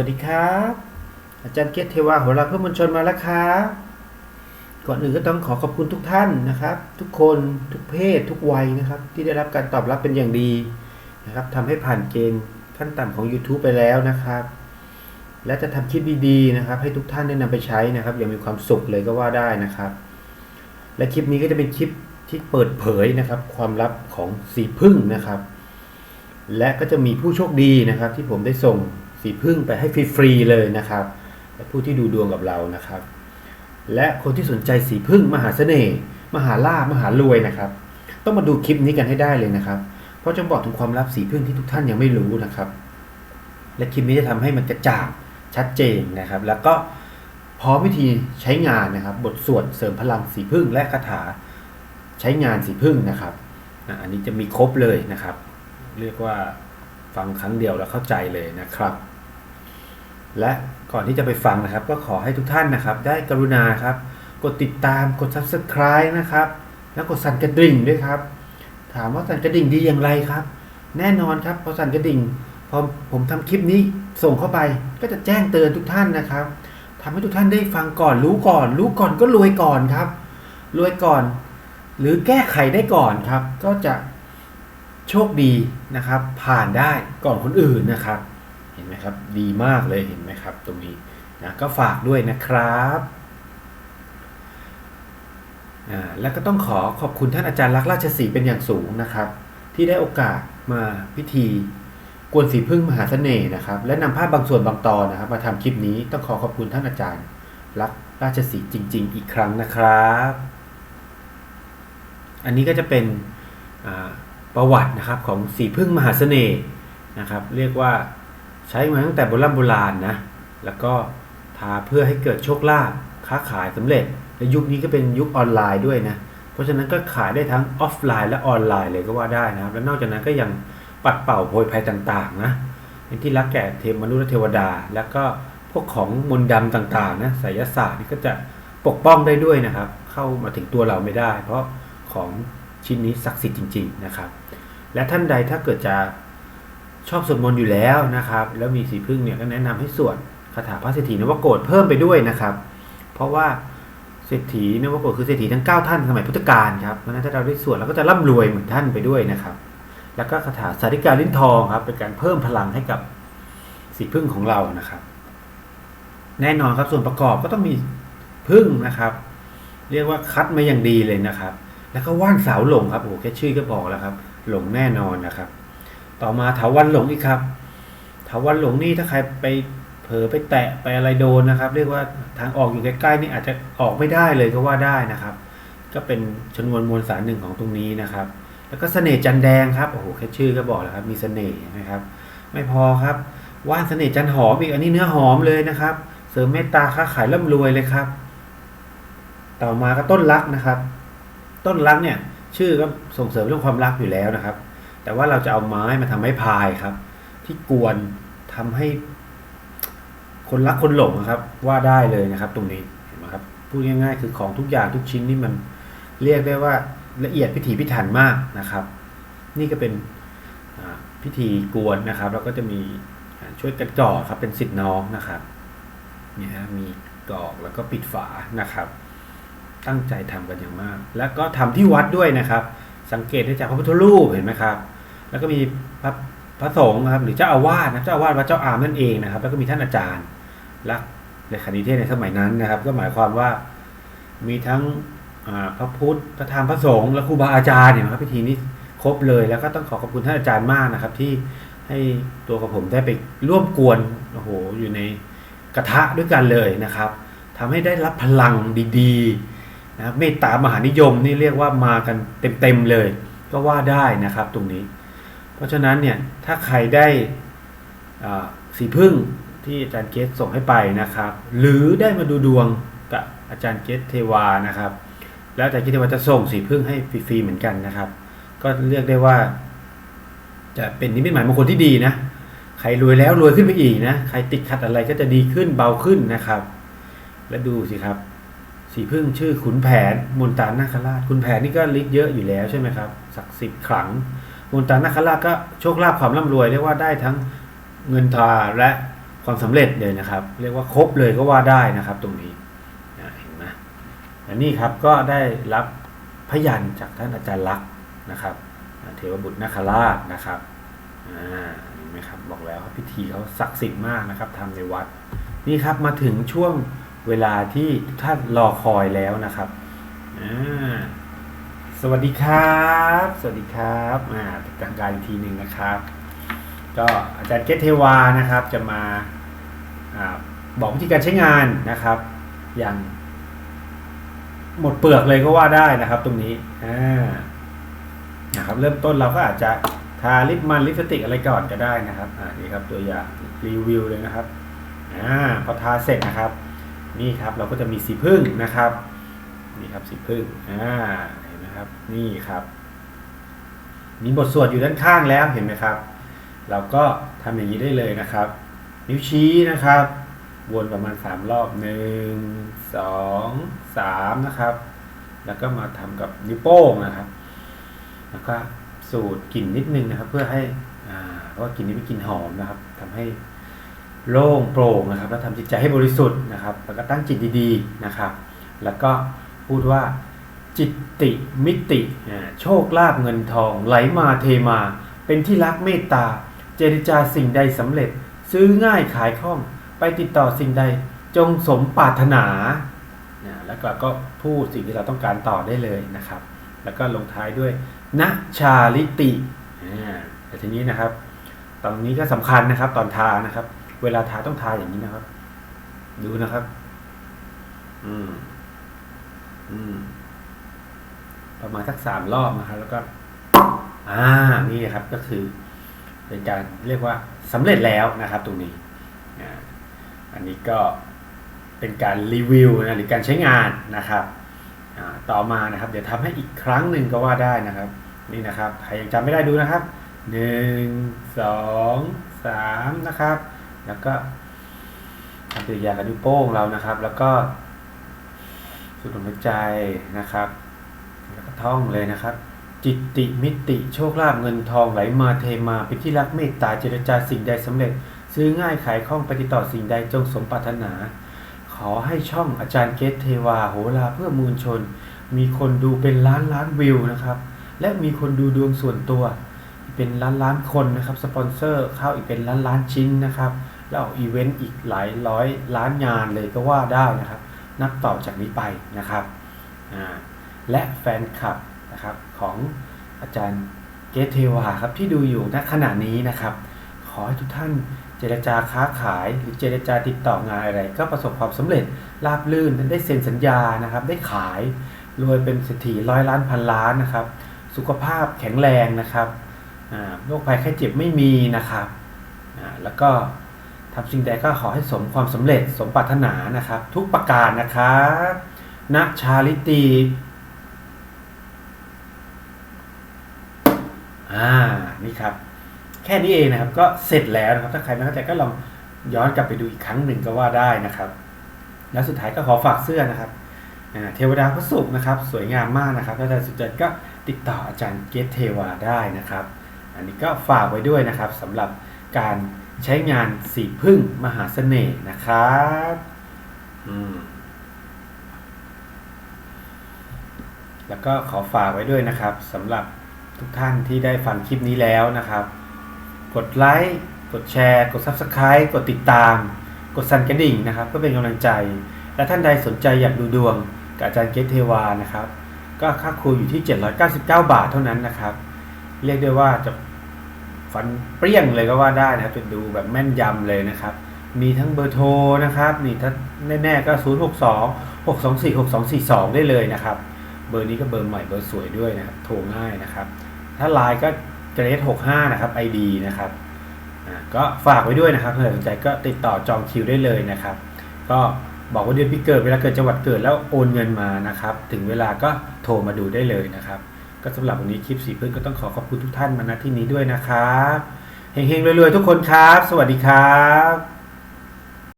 วัสดีครับ อาจารย์เกตเทวาหัวเราะเพื่อมวลชนมาแล้วครับก่อนอื่นก็ต้องขอขอบคุณทุกท่านนะครับ ทุกคนทุกเพศทุกวัยนะครับ ที่ได้รับการตอบรับเป็นอย่างดีนะครับทำให้ผ่านเกณฑ์ขั้นต่ำของ YouTube ไปแล้วนะครับ และจะทำคลิปดีๆนะครับ ให้ทุกท่านได้นำไปใช้นะครับ อย่างมีความสุขเลยก็ว่าได้นะครับ และคลิปนี้ก็จะเป็นคลิปที่เปิดเผยนะครับ ความลับของสีพึ่งนะครับ และก็จะมีผู้โชคดีนะครับ ที่ผมได้ส่ง สีพึ่งไปให้ฟรีๆเลยนะครับผู้ที่ดูดวงกับเรานะครับ และคนที่สนใจสีพึ่งมหาเสน่ห์มหาลาภมหารวยนะครับ ต้องมาดูคลิปนี้กันให้ได้เลยนะครับ เพราะจะบอกถึงความลับสีพึ่งที่ทุกท่านยังไม่รู้นะครับ และคลิปนี้จะทำให้มันกระจ่างชัดเจนนะครับ แล้วก็พร้อมวิธีใช้งานนะครับ บทสวดเสริมพลังสีพึ่งและคาถาใช้งานสีพึ่งนะครับอะอันนี้จะมีครบเลยนะครับ เรียกว่าฟังครั้งเดียวแล้วเข้าใจเลยนะครับ และก่อนที่จะไปฟังนะครับ ก็ขอให้ทุกท่านนะครับ ได้กรุณาครับ กดติดตามกด subscribe นะครับ แล้วกดสั่นกระดิ่งด้วยครับ ถามว่าสั่นกระดิ่งดีอย่างไรครับ แน่นอนครับพอสั่นกระดิ่งพอผมทำคลิปนี้ส่งเข้าไปก็จะแจ้งเตือนทุกท่านนะครับทำให้ทุกท่านได้ฟังก่อนรู้ก่อน รู้ก่อนก็รวยก่อนครับรวยก่อน หรือแก้ไขได้ก่อนครับ ก็จะโชคดีนะครับ ผ่านได้ก่อนคนอื่นนะครับ เห็นไหมครับ ดีมากเลยเห็นไหมครับ ตรงนี้นะก็ฝากด้วยนะครับแล้วก็ต้องขอขอบคุณท่านอาจารย์ลักษ์ราชสีเป็นอย่างสูงนะครับ ที่ได้โอกาสมาพิธีกวนสีพึ่งมหาเสน่ห์นะครับ และนำภาพบางส่วนบางตอนนะครับ มาทำคลิปนี้ต้องขอขอบคุณท่านอาจารย์ลักษ์ราชสีจริง ๆ อีกครั้งนะครับ อันนี้ก็จะเป็นประวัตินะครับของสีพึ่งมหาเสน่ห์นะครับ เรียกว่า ใช้มาตั้งแต่โบราณโบราณนะ แล้วก็ทาเพื่อให้เกิดโชคลาภค้าขายสำเร็จ และยุคนี้ก็เป็นยุคออนไลน์ด้วยนะ เพราะฉะนั้นก็ขายได้ทั้งออฟไลน์และออนไลน์เลยก็ว่าได้นะครับ และนอกจากนั้นก็ยังปัดเป่าโพยภัยต่างๆนะเป็นที่รักแก่เทพมนุษย์และเทวดา แล้วก็พวกของมนต์ดำต่างๆนะไสยศาสตร์นี่ก็จะปกป้องได้ด้วยนะครับ เข้ามาถึงตัวเราไม่ได้ เพราะของชิ้นนี้ศักดิ์สิทธิ์จริง ๆนะครับ และท่านใดถ้าเกิดจะ ชอบสวดมนต์อยู่แล้วนะครับ แล้วมีสีพึ่งเนี่ยก็แนะนำให้สวดคาถาพระเศรษฐีนวโกฏเพิ่มไปด้วยนะครับ เพราะว่าเศรษฐีนวโกฏคือเศรษฐีทั้ง 9 ท่านสมัยพุทธกาลครับเพราะนั้นถ้าเราได้สวดเราก็จะร่ำรวยเหมือนท่านไปด้วยนะครับ แล้วก็คาถาสาริกาลิ้นทองครับ เป็นการเพิ่มพลังให้กับสีพึ่งของเรานะครับ แน่นอนครับส่วนประกอบก็ต้องมีพึ่งนะครับ เรียกว่าคัดมาอย่างดีเลยนะครับ แล้วก็ว่านสาวหลงครับโอ้โหแค่ชื่อก็บอกแล้วครับ หลงแน่นอนนะครับ ต่อมาเถาวันหลงอีกครับเถาวันหลงนี่ถ้าใครไปเผลอไปแตะไปอะไรโดนนะครับ เรียกว่าทางออกอยู่ใกล้ๆนี่อาจจะออกไม่ได้เลยก็ว่าได้นะครับ ก็เป็นชนวนมวลสารหนึ่งของตรงนี้นะครับ แล้วก็เสน่ห์จันแดงครับโอ้โหแค่ชื่อก็บอกแล้วครับ มีเสน่ห์นะครับ ไม่พอครับว่านเสน่ห์จันหอมอีกอันนี้เนื้อหอมเลยนะครับ เสริมเมตตาค้าขายร่ำรวยเลยครับ ต่อมาก็ต้นรักนะครับ ต้นรักเนี่ย ชื่อก็ส่งเสริมเรื่องความรักอยู่แล้วนะครับ แต่ว่าเราจะเอาไม้มาทำไม้พายครับ ที่กวนทำให้ คนรักคนหลงนะครับ ว่าได้เลยนะครับ ตรงนี้เห็นไหมครับพูดง่ายๆ คือของทุกอย่างทุกชิ้นนี่มันเรียกได้ว่าละเอียดพิถีพิถันมากนะครับ นี่ก็เป็นพิธีกวนนะครับ แล้วก็จะมีช่วยกันก่อครับเป็นสิทธิ์น้องนะครับเนี่ยมีกรอกแล้วก็ปิดฝานะครับ ตั้งใจทำกันอย่างมาก แล้วก็ทำที่วัดด้วยนะครับ สังเกตได้จากพระพุทธรูปเห็นไหมครับ แล้วก็มีพระพระสงฆ์นะครับหรือเจ้าอาวาสนะเจ้าอาวาสวัดเจ้าอามนั่นเองนะครับ แล้วก็มีท่านอาจารย์และเลขานิเทศในสมัยนั้นนะครับ ก็หมายความว่ามีทั้งพระพุทธพระธรรมพระสงฆ์และครูบาอาจารย์เนี่ยนะครับพิธีนี้ครบเลยแล้วก็ต้องขอขอบคุณท่านอาจารย์มากนะครับ ที่ให้ตัวกับผมได้ไปร่วมกวนโอ้โหอยู่ในกระทะด้วยกันเลยนะครับทำให้ได้รับพลังดีๆนะครับเมตตามหานิยมนี่เรียกว่ามากันเต็มๆเลย ก็ว่าได้นะครับตรงนี้ เพราะฉะนั้นเนี่ยถ้าใครได้สีพึ่งที่อาจารย์เกตส่งให้ไปนะครับ หรือได้มาดูดวงกับอาจารย์เกตเทวานะครับ แล้วอาจารย์เกตเทวาจะส่งสีพึ่งให้ฟรีๆเหมือนกันนะครับ ก็เรียกได้ว่า จะเป็นนิมิตหมายมงคลที่ดีนะใครรวยแล้วรวยขึ้นไปอีกนะใครติดขัดอะไรก็จะดีขึ้นเบาขึ้นนะครับ และดูสิครับ สีพึ่งชื่อขุนแผนมนตานาคราชขุนแผนนี่ก็ฤทธิ์เยอะอยู่แล้วใช่ไหมครับศักดิ์สิทธิ์ขลัง มนตานาคราชก็โชคลาภความร่ำรวยเรียกว่าได้ทั้งเงินทาและความสำเร็จเลยนะครับ เรียกว่าครบเลยก็ว่าได้นะครับ ตรงนี้นเห็นไหมอันนี้ครับก็ได้รับพยันจากท่านอาจารย์ลักษณ์นะครับเทวบุตรนาคราชนะครับอ่าเห็นไหมครับบอกแล้วพิธีเขาศักดิ์สิทธิ์มากนะครับทำในวัดนี่ครับมาถึงช่วงเวลาที่ท่านรอคอยแล้วนะครับอ่า สวัสดีครับ สวัสดีครับอ่าทางการอีกทีหนึ่งนะครับ ก็อาจารย์เกตเทวานะครับ จะมาอาบอกวิธีการใช้งานนะครับ อย่างหมดเปลือกเลยก็ว่าได้นะครับ ตรงนี้อ่านะครับเริ่มต้นเราก็อาจจะทาลิปมันลิปสติกอะไรก่อนก็ได้นะครับอ่านี่ครับตัวอย่างรีวิวเลยนะครับอ่าพอทาเสร็จนะครับ นี่ครับเราก็จะมีสีพึ่งนะครับนี่ครับสีพึ่งอ่า ห็นไหมครับ นี่ครับ มีบทสวดอยู่ด้านข้างแล้วเห็นไหมครับ เราก็ทำอย่างนี้ได้เลยนะครับ นิ้วชี้นะครับ วนประมาณ 3 รอบ 1 2 3 นะครับ แล้วก็มาทำกับนิ้วโป้งนะครับแล้วก็สูดกลิ่นนิดนึงนะครับ เพื่อให้อ่าเพราะว่ากลิ่นนี้เป็นกลิ่นหอมนะครับทำให้โล่งโปร่งนะครับ แล้วทำจิตใจให้บริสุทธิ์นะครับ แล้วก็ตั้งจิตดีๆนะครับ แล้วก็พูดว่า จิตติมิติโชคลาภเงินทอง ไหลมาเทมา เป็นที่รักเมตตา เจรจาสิ่งใดสำเร็จ ซื้อง่ายขายคล่อง ไปติดต่อสิ่งใดจงสมปรารถนา แล้วก็ก็พูดสิ่งที่เราต้องการต่อได้เลยนะครับ แล้วก็ลงท้ายด้วยนะชาลิติแต่ทีนี้นะครับ ตอนนี้ก็สำคัญนะครับ ตอนทานะครับ เวลาทาต้องทาอย่างนี้นะครับ ดูนะครับ อืม อืม ประมาณสักสามรอบนะครับแล้วก็ อ่านี่ครับก็คือ เป็นการเรียกว่าสำเร็จแล้วนะครับ ตรงนี้อันนี้ก็เป็นการรีวิวนะหรือการใช้งานนะครับต่อมานะครับ เดี๋ยวทำให้อีกครั้งหนึ่งก็ว่าได้นะครับ นี่นะครับใครยังจำไม่ได้ดูนะครับหนึ่งสองสามนะครับ แล้วก็ทำปฏิกิริยากับนิ้วโป้งเรานะครับ แล้วก็สูดลมหายใจนะครับ ท่องเลยนะครับ จิตติมิติโชคลาภเงินทองไหลมาเทมาเป็นที่รักเมตตาเจรจาสิ่งใดสำเร็จ ซื้อง่ายขายคล่องปติต่อสิ่งใดจงสมปรารถนา ขอให้ช่องอาจารย์เกตเทวาโหราเพื่อมูลชน มีคนดูเป็นล้านล้านวิวนะครับ และมีคนดูดวงส่วนตัว เป็นล้านล้านคนนะครับสปอนเซอร์เข้าอีกเป็นล้านล้านชิ้นนะครับแล้วออกอีเวนต์อีกหลายร้อยล้านงานเลยก็ว่าได้นะครับ นับต่อจากนี้ไปนะครับอ่า และแฟนคลับนะครับของอาจารย์เกตเทวาครับที่ดูอยู่ณขณะนี้นะครับ ขอให้ทุกท่านเจรจาค้าขายหรือเจรจาติดต่องานอะไร ก็ประสบความสำเร็จราบลื่นได้เซ็นสัญญานะครับ ได้ขายรวยเป็นเศรษฐีร้อยล้านพันล้านนะครับ สุขภาพแข็งแรงนะครับโรคภัยไข้เจ็บไม่มีนะครับแล้วก็ทำสิ่งใดก็ขอให้สมความสำเร็จสมปรารถนานะครับ ทุกประการนะครับณชาลิตี อ่านี่ครับ แค่นี้เองนะครับ ก็เสร็จแล้วนะครับ ถ้าใครไม่เข้าใจก็ลองย้อนกลับไปดูอีกครั้งหนึ่งก็ว่าได้นะครับ แล้วสุดท้ายก็ขอฝากเสื้อนะครับเทวดาพระศุกร์นะครับ สวยงามมากนะครับถ้าใครสนใจก็ติดต่ออาจารย์เกตเทวาได้นะครับ อันนี้ก็ฝากไว้ด้วยนะครับสำหรับการใช้งานสีพึ่งมหาเสน่ห์นะครับอืมแล้วก็ขอฝากไว้ด้วยนะครับสำหรับ ทุกท่านที่ได้ฟังคลิปนี้แล้วนะครับ กดไลค์กดแชร์ กด Subscribe กดติดตาม กดสั่นกระดิ่งนะครับเพื่อเป็นกำลังใจ และท่านใดสนใจอยากดูดวงกับอาจารย์เกตเทวานะครับ ก็ค่าครูอยู่ที่ 799 บาทเท่านั้นนะครับ เรียกได้ว่าจะฟันเปรี้ยงเลยก็ว่าได้นะครับจะดูแบบแม่นยำเลยนะครับ มีทั้งเบอร์โทรนะครับ นี่ถ้าแน่ๆก็ 062 624 6242 ได้เลยนะครับ เบอร์นี้ก็เบอร์ใหม่เบอร์สวยด้วยนะครับ โทรง่ายนะครับ ถ้าไลน์ก็เกรด65นะครับ ID นะครับก็ฝากไว้ด้วยนะครับถ้าสนใจก็ติดต่อจองคิวได้เลยนะครับ ก็บอกว่าเดือนปีเกิดเวลาเกิดจังหวัดเกิดแล้วโอนเงินมานะครับ ถึงเวลาก็โทรมาดูได้เลยนะครับ ก็สำหรับวันนี้คลิปสีเพึ่งก็ต้องขอขอบคุณทุกท่านมาณที่นี้ด้วยนะครับเฮงๆรวยๆทุกคนครับ สวัสดีครับ